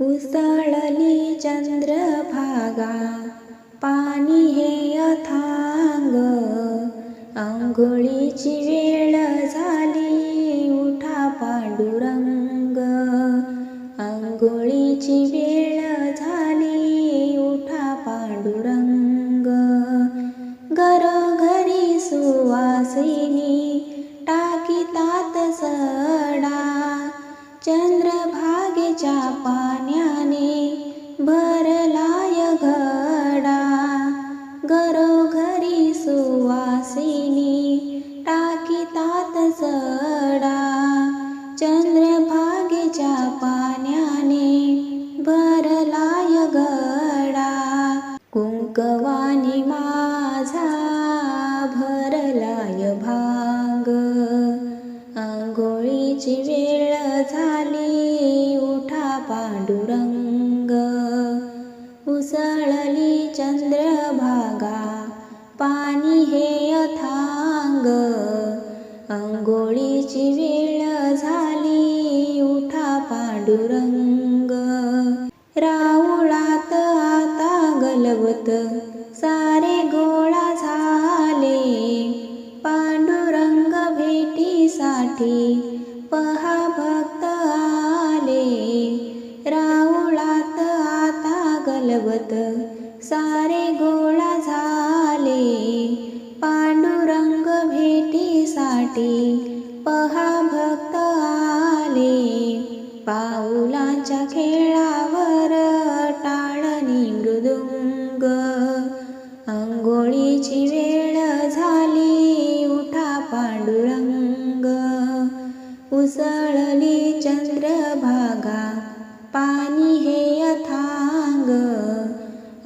उसळली चंद्रभागा पाणी हे अथांग आंघोळीची वेळ गवानी माझा भरलाय भांग. आंघोळीची वेळ झाली उठा पांडुरंग. उसळली चंद्रभागा पाणी हे अथांग. आंघोळीची वेळ झाली उठा पांडुरंग. गलवत सारे गोळा झाले. पांडुरंग भेटीसाठी पहा भक्त आले. राऊळात आता गलवत सारे गोळा झाले. पांडुरंग भेटीसाठी पहा भक्त आले. पाऊलांच्या खेळा आंघोळीची वेळ झाली उठा पांडुरंग. उसळली चंद्रभागा पाणी हे अथांग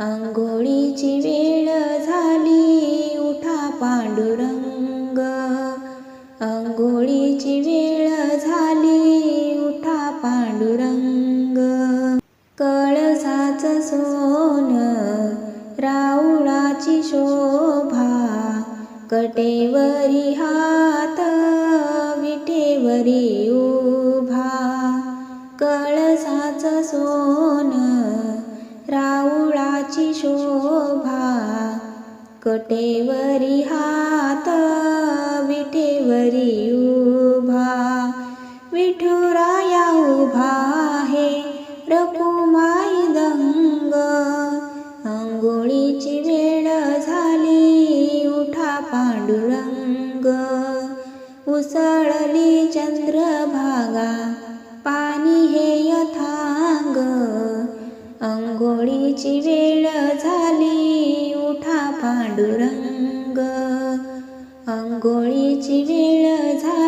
आंघोळीची वेळ झाली उठा पांडुरंग. आंघोळीची वेळ झाली उठा पांडुरंग. कळसाच सो शोभा कटेवरी हात विटेवरी उभा. कळसाचं सोन राऊळाची शोभा कटेवरी हात पांडुरंग उसळली चंद्रभागा पाणी हे यथांग. अंघोळीची वेळ झाली उठा पांडुरंग. अंघोळीची वेळ झाली